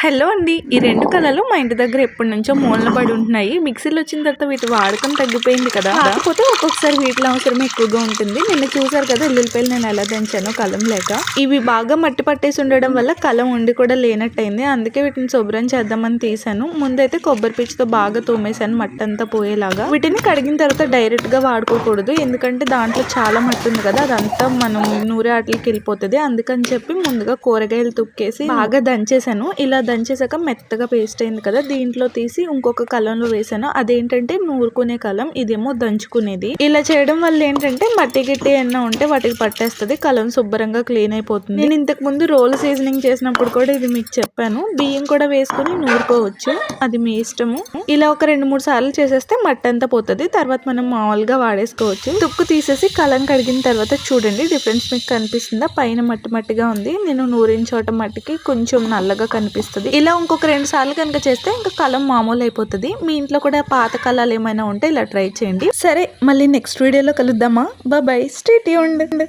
Hello అండి. ఈ రెండు కళలు మా ఇంటి దగ్గర ఎప్పటి నుంచో మూలన పడి ఉంటున్నాయి. మిక్సీలో వచ్చిన తర్వాత వీటి వాడకం తగ్గిపోయింది కదా. కాకపోతే ఒక్కొక్కసారి వీటిలో అవసరం ఎక్కువగా ఉంటుంది. నిన్న చూసారు కదా ఎల్లుల్లిపాయలు నేను ఎలా దంచాను కలం లేక. ఇవి బాగా మట్టి పట్టేసి ఉండడం వల్ల కలం ఉండి కూడా లేనట్టయింది. అందుకే వీటిని శుభ్రం చేద్దామని తీసాను ముందైతే కొబ్బరి పీచుతో బాగా తోమేశాను మట్టి అంతా పోయేలాగా. వీటిని కడిగిన తర్వాత డైరెక్ట్గా వాడుకోకూడదు. ఎందుకంటే దాంట్లో చాలా మట్టి ఉంది కదా. అదంతా మనం నూనె ఆటలకి వెళ్ళిపోతుంది. అందుకని చెప్పి ముందుగా కూరగాయలు తుక్కేసి బాగా దంచేసాను ఇలా దంచేసాక మెత్తగా పేస్ట్ అయింది కదా దీంట్లో తీసి ఇంకొక కలంలో వేసాను అదేంటంటే నూరుకునే కలం ఇదేమో దంచుకునేది. ఇలా చేయడం వల్ల ఏంటంటే మట్టి గిట్టి ఏమన్నా ఉంటే వాటికి పట్టేస్తుంది కలం శుభ్రంగా క్లీన్ అయిపోతుంది. నేను ఇంతకు ముందు రోల్ సీజనింగ్ చేసినప్పుడు కూడా ఇది మీకు చెప్పాను. బియ్యం కూడా వేసుకుని నూరుకోవచ్చు అది మీ ఇష్టము. ఇలా ఒక రెండు మూడు సార్లు చేసేస్తే మట్టి అంతా పోతుంది. తర్వాత మనం మామూలుగా వాడేసుకోవచ్చు. తుక్కు తీసేసి కలం కడిగిన తర్వాత చూడండి డిఫరెన్స్ మీకు కనిపిస్తుందా? పైన మట్టి మట్టిగా ఉంది. నేను నూరిన చోట మట్టికి కొంచెం నల్లగా కనిపిస్తుంది. ఇలా ఇంకొక రెండు సార్లు కనుక చేస్తే ఇంకా కలం మామూలు అయిపోతుంది. మీ ఇంట్లో కూడా పాత కళాలు ఏమైనా ఉంటే ఇలా ట్రై చేయండి. సరే మళ్ళీ నెక్స్ట్ వీడియోలో కలుద్దామా? బాయ్ స్టేట్ ఉండండి